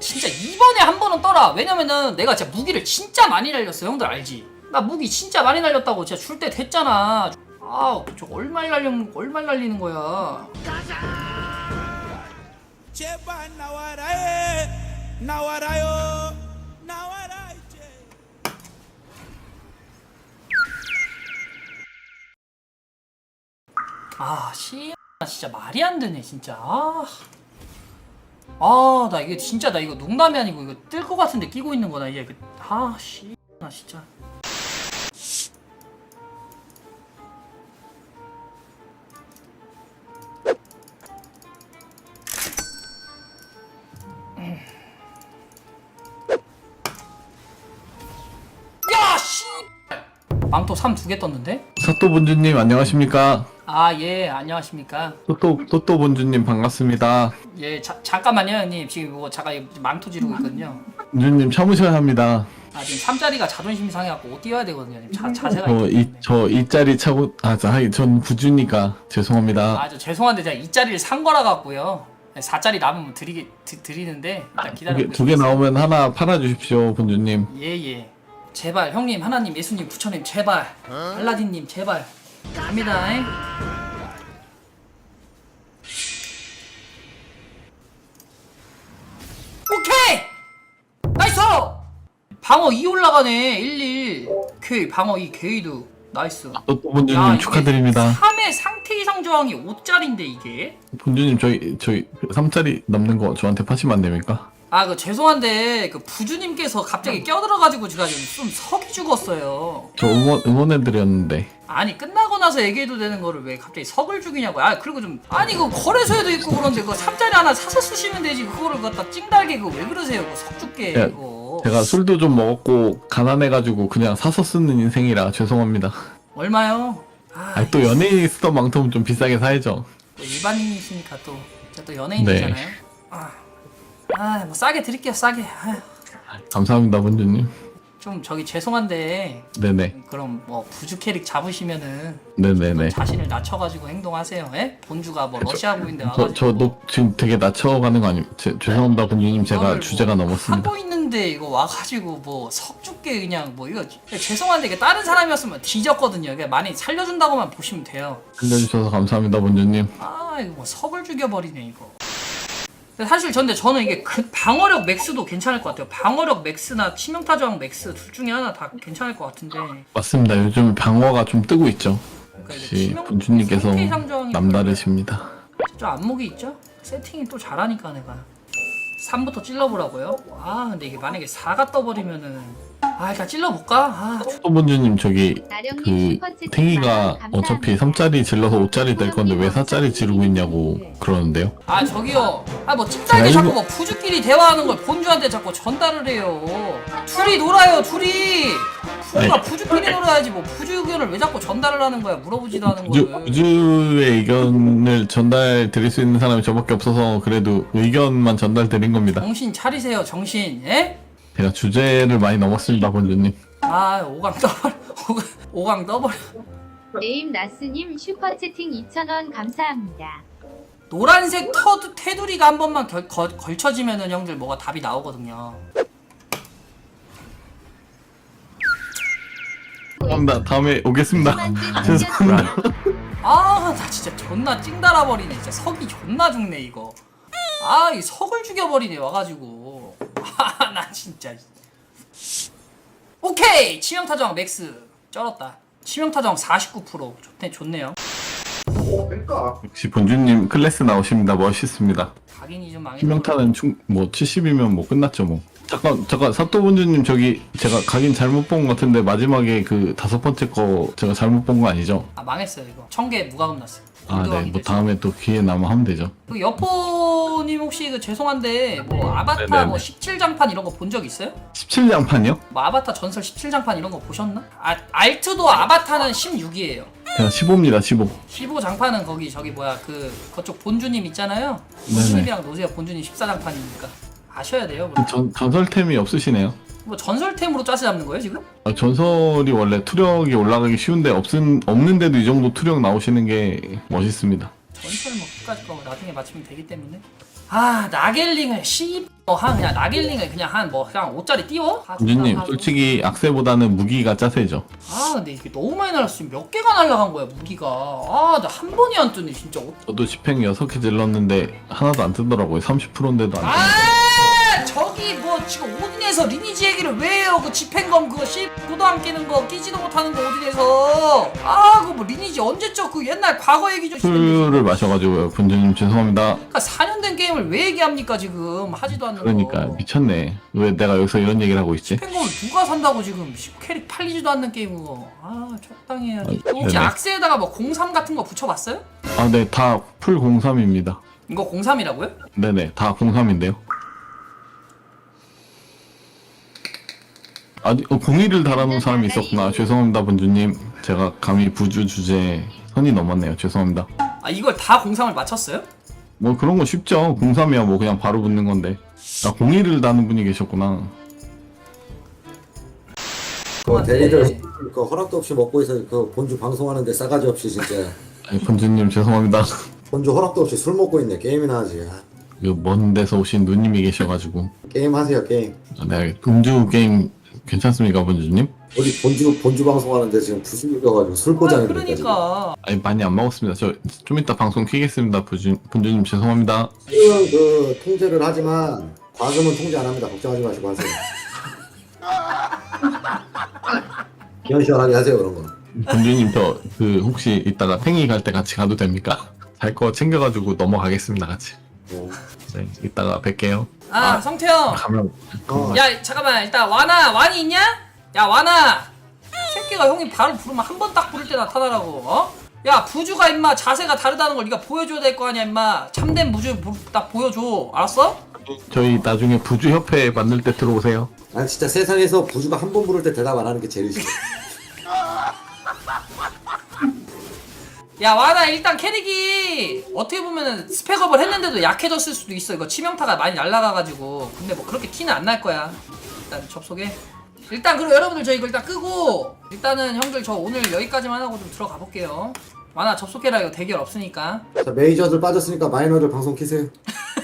진짜 이번에 한 번은 떠라. 왜냐면은 내가 진짜 무기를 진짜 많이 날렸어. 형들 알지? 나 무기 진짜 많이 날렸다고 진짜 줄 때 됐잖아. 아 저 얼마나 날리는 얼마나 날리는 거야. 제발 나와라 해. 나와라요. 나와라 이제. 아, 씨, 나 진짜 말이 안 되네, 진짜. 아, 아, 나 이게 진짜 나 이거 농담이 아니고 이거 뜰 것 같은데 끼고 있는 거나 이게. 아, 씨, 나 진짜. 야, 씨. 망토 3 두 개 떴는데? 사또 본주님 안녕하십니까? 아, 예, 안녕하십니까. 또또 또또 본주님 반갑습니다. 예, 자, 잠깐만요, 형님. 지금 뭐 이거 망토 지르고 있거든요. 본주님 참으셔야 합니다. 아, 지금 3자리가 자존심이 상해갖고 옷 띄워야 되거든요. 지금 자, 자세가 저 있기 이 때문에. 저 이짜리 차고 아전 부주니까 죄송합니다. 아, 저 죄송한데 제가 이 자리를 산 거라 갖고요. 4자리 남으면 드리게 드, 드리는데 일단 기다려. 두 개 나오면 하나 팔아 주십시오 본주님. 예, 예. 제발 형님, 하나님, 예수님, 부처님 제발. 알라딘님 제발. 갑니다. 잉? 오케이! 나이스! 방어 2 올라가네. 11. 오케이. 방어 2 게이드. 나이스. 또또 본주님 축하드립니다. 3의 상태 이상 저항이 5짜리인데 이게? 본주님 저희 저희 3짜리 넘는 거 저한테 파시면 안 됩니까? 아, 그 죄송한데 그 부주님께서 갑자기 껴들어가지고 제가 지금 좀 석이 죽었어요. 저 응원 응원해드렸는데 아니 끝나고 나서 얘기해도 되는 거를 왜 갑자기 석을 죽이냐고. 아 그리고 좀 아니 그 거래소에도 있고 그런데 그 3짜리 하나 사서 쓰시면 되지. 그거를 갖다 찡달게 그거 왜 그러세요? 그거 석 죽게 야, 이거. 제가 술도 좀 먹었고 가난해가지고 그냥 사서 쓰는 인생이라 죄송합니다. 얼마요? 아, 아니 또 연예인이 쓰던 망토면 좀 비싸게 사야죠. 또 일반인이시니까 또 제가 또 연예인이잖아요. 네. 아, 아, 뭐 싸게 드릴게요, 싸게. 아휴, 감사합니다 본주님. 좀 저기 죄송한데 네네 그럼 뭐 부주 캐릭 잡으시면은 네네네. 자신을 낮춰가지고 행동하세요. 예? 본주가 뭐 러시아국인데 저, 와가지고 저도 지금 되게 낮춰가는 거 아니, 제, 죄송합니다, 본주님. 제가 그거를 주제가 뭐 넘었습니다. 하고 있는데 이거 와가지고 뭐 석죽게 그냥 뭐 이거 죄송한데 이게 다른 사람이었으면 뒤졌거든요. 이게 많이 살려준다고만 보시면 돼요. 알려주셔서 감사합니다, 본주님. 아 이거 뭐 석을 죽여버리네 이거. 사실 전데 저는 이게 그 방어력 맥스도 괜찮을 것 같아요. 방어력 맥스나 치명타 저항 맥스 둘 중에 하나 다 괜찮을 것 같은데. 맞습니다. 요즘 방어가 좀 뜨고 있죠. 그러니까 이게 역시 치명- 본주님께서 상태 저항이 남다르십니다. 저 안목이 있죠? 세팅이 또 잘하니까 내가 3부터 찔러보라고요? 아 근데 이게 만약에 4가 떠버리면은 아 일단 찔러볼까? 아또 본주님, 저기, 그, 탱이가. 어차피 3짜리 질러서 5짜리 될 건데 왜 4짜리 지르고 있냐고 그러는데요. 아 저기요 아뭐 찐따게 제가 자꾸 뭐 푸주끼리 대화하는 걸 본주한테 자꾸 전달을 해요 둘이 놀아요 둘이 푸주가 아니. 푸주끼리 놀아야지 뭐 푸주 의견을 왜 자꾸 전달을 하는 거야 물어보지도 않은 우주, 거를 우주의 의견을 전달 드릴 수 있는 사람이 저밖에 없어서 그래도 의견만 전달 드린 겁니다. 정신 차리세요 정신 예? 제가 주제를 많이 넘었습니다, 본주님. 아 오강 떠버려 오강, 오강 떠버려 네임 나스님 슈퍼채팅 2,000원 감사합니다. 노란색 터, 테두리가 한 번만 결, 거, 걸쳐지면은 형들 뭐가 답이 나오거든요 감사합니다. 다음에 오겠습니다. 죄송합니다. 아 나 진짜 존나 찡달아 버리네 진짜 석이 존나 죽네 이거 아 이 석을 죽여버리네 와가지고 아나 진짜. 오케이! 치명타정 맥스. 쩔었다. 치명타정 49% 좋네 좋네요. 역시 본주님 클래스 나오십니다. 멋있습니다. 각인이 좀 망했네. 희명타는 충, 뭐 70이면 뭐 끝났죠 뭐. 잠깐 잠깐 사또 본주님 저기 제가 각인 잘못 본 것 같은데 마지막에 그 다섯 번째 거 제가 잘못 본 거 아니죠? 아 망했어요 이거 청개 무과금 났어요 아 네. 뭐. 다음에 또 기회 남으면 하면 되죠. 그 여포님 혹시 그 죄송한데 뭐 아바타 네네네. 뭐 17장판 이런 거 본 적 있어요? 17장판이요? 뭐 아바타 전설 17장판 이런 거 보셨나? 아 알트도 아바타는 16이에요 제가 15입니다. 15. 15장판은 거기 저기 뭐야 그 그쪽 본주님 있잖아요 본주님이랑 노세요 본주님 14장판이니까 아셔야 돼요. 전 전설템이 없으시네요. 뭐 전설템으로 짜서 잡는 거예요 지금? 아, 전설이 원래 투력이 올라가기 쉬운데 없은 없는데도 이 정도 투력 나오시는 게 멋있습니다. 전설 뭐 끝까지 거 나중에 맞추면 되기 때문에 아 나겔링을 씨 뭐한 그냥 나길링을 그냥 한 뭐 그냥 5짜리 띄워? 아, 본주님 아, 솔직히 악세보다는 무기가 짜세죠. 아 근데 이게 너무 많이 날랐어 몇 개가 날라간 거야 무기가 아 나 한 번이 안 뜨네 진짜 어- 저도 집행 6개 질렀는데 하나도 안 뜨더라고요. 30%인데도 안 뜨네. 아 지금 오딘에서 리니지 얘기를 왜 해요 그 집행검 그거 씨 고도 안 깨는 거 끼지도 못하는 거 오딘에서 아 그거 뭐 리니지 언제적 그 옛날 과거 얘기 좀 술을 마셔가지고요. 본주님 죄송합니다. 그러니까 4년 된 게임을 왜 얘기합니까 지금 하지도 않는 그러니까 거 미쳤네. 왜 내가 여기서 이런 얘기를 하고 있지? 집행검을 누가 산다고 지금 씨, 캐릭 팔리지도 않는 게임 그거 아 적당히 해야지 아, 혹시 네네. 악세에다가 뭐 03 같은 거 붙여봤어요? 아, 네, 다 풀 03입니다. 이거 03이라고요? 네네, 다 03인데요. 아니, 어, 01을 달아놓은 사람이 있었구나. 죄송합니다, 본주님. 제가 감히 부주 주제에 선이 넘었네요. 죄송합니다. 아 이걸 다 03을 맞췄어요? 뭐 그런 거 쉽죠. 03이야 뭐 그냥 바로 붙는 건데. 아, 01을 다는 분이 계셨구나. 그 대리들 그 허락도 없이 먹고 있어 그 본주 방송하는데 싸가지 없이 진짜 아니, 본주님 죄송합니다. 본주 허락도 없이 술 먹고 있네 게임이나 하지 아, 그먼 데서 오신 누님이 계셔가지고. 게임 하세요 게임 아, 네, 음주 게임 괜찮습니까, 본주님? 우리 본주 본주 방송하는데 지금 부수겨가지고 술 아 포장이 그러니까 아니, 많이 안 먹었습니다. 저 좀 이따 방송 키겠습니다, 본주, 본주님 죄송합니다. 지금 그 통제를 하지만 과금은 통제 안 합니다 걱정하지 마시고 하세요 시원시원하게 하세요 그런 거 본주님 저 그 혹시 이따가 팽이 갈 때 같이 가도 됩니까? 잘 거 챙겨가지고 넘어가겠습니다 같이. 어. 네, 이따가 뵐게요. 아, 성태형 가면 어, 야 잠깐만 일단 와나 완이 있냐? 야 와나 새끼가 형이 바로 부르면 한 번 딱 부를 때 나타나라고 어? 야 부주가 임마 자세가 다르다는 걸 네가 보여줘야 될 거 아니야 임마 참된 부주 보- 딱 보여줘 알았어? 저희 나중에 부주 협회 만들 때 들어오세요. 난 진짜 세상에서 부주가 한 번 부를 때 대답 안 하는 게 제일 싫어 야 와나 일단 캐릭이 어떻게 보면은 스펙업을 했는데도 약해졌을 수도 있어. 이거 치명타가 많이 날라가가지고. 근데 뭐 그렇게 티는 안 날 거야. 일단 접속해. 일단 그리고 여러분들 저 이거 일단 끄고 일단은 형들 저 오늘 여기까지만 하고 좀 들어가 볼게요. 와나 접속해라. 이거 대결 없으니까. 자 메이저들 빠졌으니까 마이너들 방송 키세요